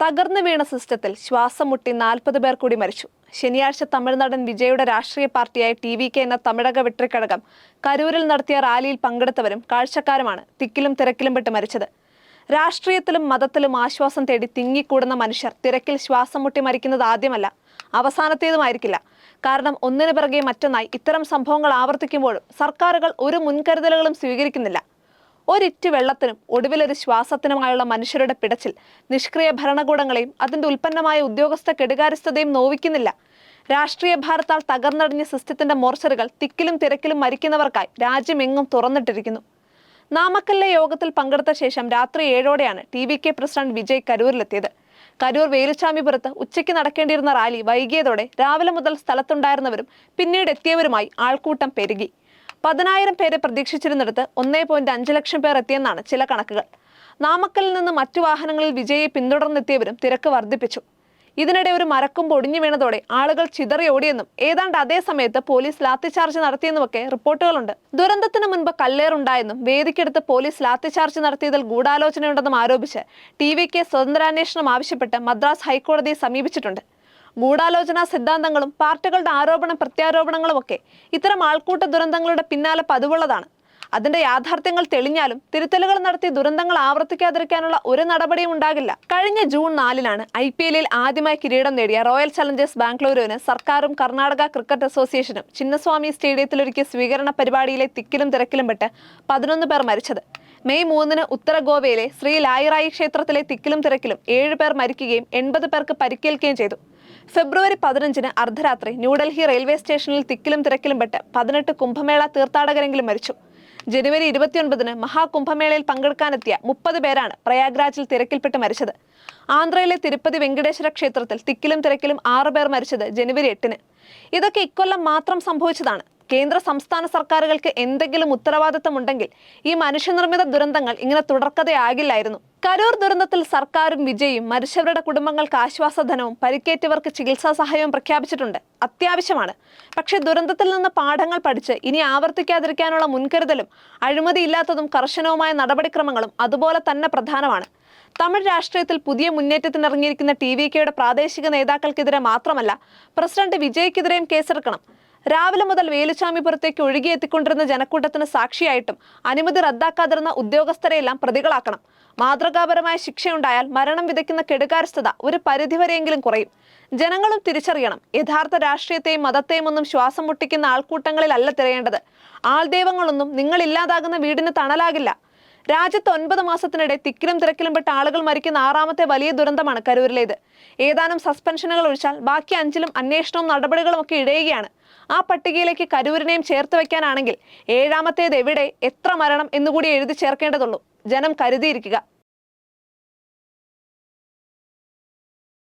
തകർന്നു വീണ സിസ്റ്റത്തിൽ ശ്വാസം മുട്ടി നാൽപ്പത് പേർ കൂടി മരിച്ചു. ശനിയാഴ്ച തമിഴ്നാടൻ വിജയുടെ രാഷ്ട്രീയ പാർട്ടിയായ ടി വി കെ എന്ന തമിഴക വെട്ടിക്കഴകം കരൂരിൽ നടത്തിയ റാലിയിൽ പങ്കെടുത്തവരും കാഴ്ചക്കാരുമാണ് തിക്കിലും തിരക്കിലും പെട്ട് മരിച്ചത്. രാഷ്ട്രീയത്തിലും മതത്തിലും ആശ്വാസം തേടി തിങ്ങിക്കൂടുന്ന മനുഷ്യർ തിരക്കിൽ ശ്വാസം മുട്ടി മരിക്കുന്നത് ആദ്യമല്ല അവസാനത്തേതുമായിരിക്കില്ല. കാരണം ഒന്നിനു പിറകെ മറ്റൊന്നായി ഇത്തരം സംഭവങ്ങൾ ആവർത്തിക്കുമ്പോഴും സർക്കാരുകൾ ഒരു മുൻകരുതലുകളും സ്വീകരിക്കുന്നില്ല. ഒരിറ്റ് വെള്ളത്തിനും ഒടുവിലൊരു ശ്വാസത്തിനുമായുള്ള മനുഷ്യരുടെ പിടച്ചിൽ. നിഷ്ക്രിയ ഭരണകൂടങ്ങളെയും അതിന്റെ ഉൽപ്പന്നമായ ഉദ്യോഗസ്ഥ കെടുകാര്യസ്ഥതയും നോവിക്കുന്നില്ല. രാഷ്ട്രീയ ഭാരത്താൽ തകർന്നടിഞ്ഞ സിസ്റ്റത്തിന്റെ മോർച്ചറുകൾ തിക്കിലും തിരക്കിലും മരിക്കുന്നവർക്കായി രാജ്യമെങ്ങും തുറന്നിട്ടിരിക്കുന്നു. നാമക്കല്ലെ യോഗത്തിൽ പങ്കെടുത്ത ശേഷം രാത്രി ഏഴോടെയാണ് T V K president Vijay കരൂരിലെത്തിയത്. Karur വേലുച്ചാമിപുരത്ത് ഉച്ചയ്ക്ക് നടക്കേണ്ടിയിരുന്ന റാലി വൈകിയതോടെ രാവിലെ മുതൽ സ്ഥലത്തുണ്ടായിരുന്നവരും പിന്നീട് എത്തിയവരുമായി ആൾക്കൂട്ടം പെരുകി. പതിനായിരം പേരെ പ്രതീക്ഷിച്ചിരുന്നിടത്ത് ഒന്നേ പോയിന്റ് അഞ്ച് ലക്ഷം പേർ എത്തിയെന്നാണ് ചില കണക്കുകൾ. നാമക്കലിൽ നിന്ന് മറ്റു വാഹനങ്ങളിൽ വിജയെ പിന്തുടർന്നെത്തിയവരും തിരക്ക് വർദ്ധിപ്പിച്ചു. ഇതിനിടെ ഒരു മരക്കും പൊടിഞ്ഞു വീണതോടെ ആളുകൾ ചിതറി ഓടിയെന്നും ഏതാണ്ട് അതേ സമയത്ത് പോലീസ് ലാത്തിചാർജ് നടത്തിയെന്നുമൊക്കെ റിപ്പോർട്ടുകളുണ്ട്. ദുരന്തത്തിന് മുൻപ് കല്ലേറുണ്ടായെന്നും വേദിക്കെടുത്ത് പോലീസ് ലാത്തിചാർജ് നടത്തിയതിൽ ഗൂഢാലോചനയുണ്ടെന്നും ആരോപിച്ച് ടി വിക്ക് സ്വതന്ത്രാന്വേഷണം ആവശ്യപ്പെട്ട് മദ്രാസ് ഹൈക്കോടതിയെ സമീപിച്ചിട്ടുണ്ട്. ഗൂഢാലോചനാ സിദ്ധാന്തങ്ങളും പാർട്ടികളുടെ ആരോപണ പ്രത്യാരോപണങ്ങളും ഒക്കെ ഇത്തരം ആൾക്കൂട്ട ദുരന്തങ്ങളുടെ പിന്നാലെ പതിവുള്ളതാണ്. അതിന്റെ യാഥാർത്ഥ്യങ്ങൾ തെളിഞ്ഞാലും തിരുത്തലുകൾ നടത്തി ദുരന്തങ്ങൾ ആവർത്തിക്കാതിരിക്കാനുള്ള ഒരു നടപടിയും ഉണ്ടാകില്ല. കഴിഞ്ഞ ജൂൺ നാലിനാണ് ഐ പി എല്ലിൽ ആദ്യമായി കിരീടം നേടിയ റോയൽ ചലഞ്ചേഴ്സ് ബാംഗ്ലൂരുവിന് സർക്കാരും കർണാടക ക്രിക്കറ്റ് അസോസിയേഷനും ചിന്നസ്വാമി സ്റ്റേഡിയത്തിലൊരുക്കിയ സ്വീകരണ പരിപാടിയിലെ തിക്കിലും തിരക്കിലും പെട്ട് പതിനൊന്ന് പേർ മരിച്ചത്. മെയ് മൂന്നിന് ഉത്തര ഗോവയിലെ ശ്രീ ലായിറായി ക്ഷേത്രത്തിലെ തിക്കിലും തിരക്കിലും ഏഴ് പേർ മരിക്കുകയും എൺപത് പേർക്ക് പരിക്കേൽക്കുകയും ചെയ്തു. ഫെബ്രുവരി പതിനഞ്ചിന് അർദ്ധരാത്രി ന്യൂഡൽഹി റെയിൽവേ സ്റ്റേഷനിൽ തിക്കിലും തിരക്കിലും പെട്ട് പതിനെട്ട് കുംഭമേള തീർത്ഥാടകരെങ്കിലും മരിച്ചു. ജനുവരി ഇരുപത്തിയൊൻപതിന് മഹാകുംഭമേളയിൽ പങ്കെടുക്കാനെത്തിയ മുപ്പത് പേരാണ് പ്രയാഗ്രാജിൽ തിരക്കിൽപ്പെട്ട് മരിച്ചത്. ആന്ധ്രയിലെ തിരുപ്പതി വെങ്കടേശ്വര ക്ഷേത്രത്തിൽ തിക്കിലും തിരക്കിലും ആറ് പേർ മരിച്ചത് ജനുവരി എട്ടിന്. ഇതൊക്കെ ഇക്കൊല്ലം മാത്രം സംഭവിച്ചതാണ്. കേന്ദ്ര സംസ്ഥാന സർക്കാരുകൾക്ക് എന്തെങ്കിലും ഉത്തരവാദിത്തമുണ്ടെങ്കിൽ ഈ മനുഷ്യനിർമ്മിത ദുരന്തങ്ങൾ ഇങ്ങനെ തുടർക്കഥയാകില്ലായിരുന്നു. കരൂർ ദുരന്തത്തിൽ സർക്കാരും വിജയും മരിച്ചവരുടെ കുടുംബങ്ങൾക്ക് ആശ്വാസധനവും പരിക്കേറ്റവർക്ക് ചികിത്സാ സഹായവും പ്രഖ്യാപിച്ചിട്ടുണ്ട്. അത്യാവശ്യമാണ്. പക്ഷേ ദുരന്തത്തിൽ നിന്ന് പാഠങ്ങൾ പഠിച്ച് ഇനി ആവർത്തിക്കാതിരിക്കാനുള്ള മുൻകരുതലും അഴിമതിയില്ലാത്തതും കർശനവുമായ നടപടിക്രമങ്ങളും അതുപോലെ തന്നെ പ്രധാനമാണ്. തമിഴ് രാഷ്ട്രീയത്തിൽ പുതിയ മുന്നേറ്റത്തിനിറങ്ങിയിരിക്കുന്ന ടി വി കെയുടെ പ്രാദേശിക നേതാക്കൾക്കെതിരെ മാത്രമല്ല പ്രസിഡന്റ് വിജയ്ക്കെതിരെയും കേസെടുക്കണം. രാവിലെ മുതൽ വേലുച്ചാമിപുരത്തേക്ക് ഒഴുകിയെത്തിക്കൊണ്ടിരുന്ന ജനക്കൂട്ടത്തിന് സാക്ഷിയായിട്ടും അനുമതി റദ്ദാക്കാതിരുന്ന ഉദ്യോഗസ്ഥരെയെല്ലാം പ്രതികളാക്കണം. മാതൃകാപരമായ ശിക്ഷയുണ്ടായാൽ മരണം വിതയ്ക്കുന്ന കെടുകാരസ്ഥത ഒരു പരിധിവരെയെങ്കിലും കുറയും. ജനങ്ങളും തിരിച്ചറിയണം. യഥാർത്ഥ രാഷ്ട്രീയത്തെയും മതത്തെയും ഒന്നും ശ്വാസം മുട്ടിക്കുന്ന ആൾക്കൂട്ടങ്ങളിലല്ല തിരയേണ്ടത്. ആൾദൈവങ്ങളൊന്നും നിങ്ങളില്ലാതാകുന്ന വീടിന് തണലാകില്ല. രാജ്യത്ത് ഒൻപത് മാസത്തിനിടെ തിക്കിലും തിരക്കിലും പെട്ട ആളുകൾ മരിക്കുന്ന ആറാമത്തെ വലിയ ദുരന്തമാണ് കരൂരിലേത്. ഏതാനും സസ്പെൻഷനുകൾ ഒഴിച്ചാൽ ബാക്കി അഞ്ചിലും അന്വേഷണവും നടപടികളും ഒക്കെ ഇടയുകയാണ് ആ പട്ടികയിലേക്ക് കരൂരിനെയും ചേർത്ത് വയ്ക്കാനാണെങ്കിൽ ഏഴാമത്തേത് എവിടെ? എത്ര മരണം എന്നുകൂടി എഴുതി ചേർക്കേണ്ടതുള്ളൂ. ജനം കരുതിയിരിക്കുക.